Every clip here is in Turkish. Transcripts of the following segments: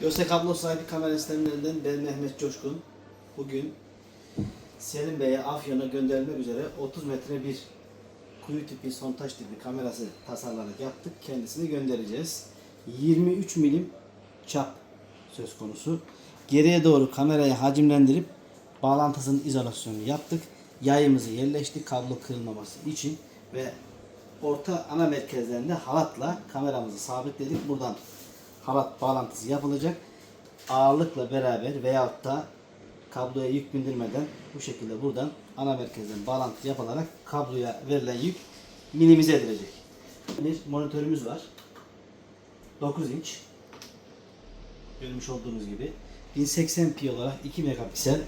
Yose kablo sahibi kamera sistemlerinden ben Mehmet Coşkun. Bugün Selim Bey'e Afyon'a gönderilmek üzere 30 metre bir kuyu tipi, sontaş tipi kamerası tasarlayarak yaptık. Kendisini göndereceğiz. 23 milim çap söz konusu. Geriye doğru kamerayı hacimlendirip bağlantısının izolasyonunu yaptık. Yayımızı yerleştik kablo kırılmaması için ve orta ana merkezlerinde halatla kameramızı sabitledik. Buradan halat bağlantısı yapılacak. Ağırlıkla beraber veyahut da kabloya yük bindirmeden bu şekilde buradan ana merkezden bağlantı yapılarak kabloya verilen yük minimize edilecek. Bir monitörümüz var. 9 inç. Görmüş olduğunuz gibi 1080p olarak 2 megapiksel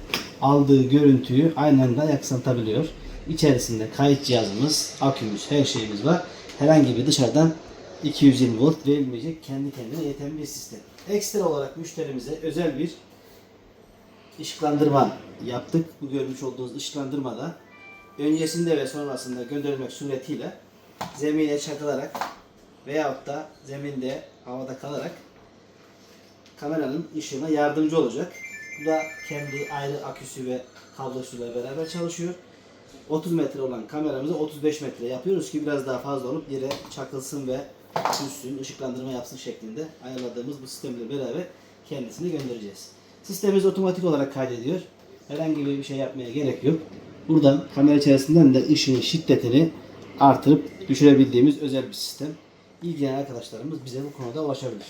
aldığı görüntüyü aynı anda yaksıtabiliyor. İçerisinde kayıt cihazımız, akümüz, her şeyimiz var. Herhangi bir dışarıdan 220 volt verilmeyecek kendi kendine yeten bir sistem. Ekstra olarak müşterimize özel bir ışıklandırma yaptık. Bu görmüş olduğunuz ışıklandırmada öncesinde ve sonrasında gönderilmek suretiyle zemine çakılarak veyahut da zeminde havada kalarak kameranın ışığına yardımcı olacak. Bu da kendi ayrı aküsü ve kablosuyla beraber çalışıyor. 30 metre olan kameramızı 35 metre yapıyoruz ki biraz daha fazla olup yere çakılsın ve düşsün, ışıklandırma yapsın şeklinde ayarladığımız bu sistemle beraber kendisini göndereceğiz. Sistemimiz otomatik olarak kaydediyor. Herhangi bir şey yapmaya gerek yok. Buradan kamera içerisinden de ışığın şiddetini artırıp düşürebildiğimiz özel bir sistem. İlgilenen arkadaşlarımız bize bu konuda ulaşabilir.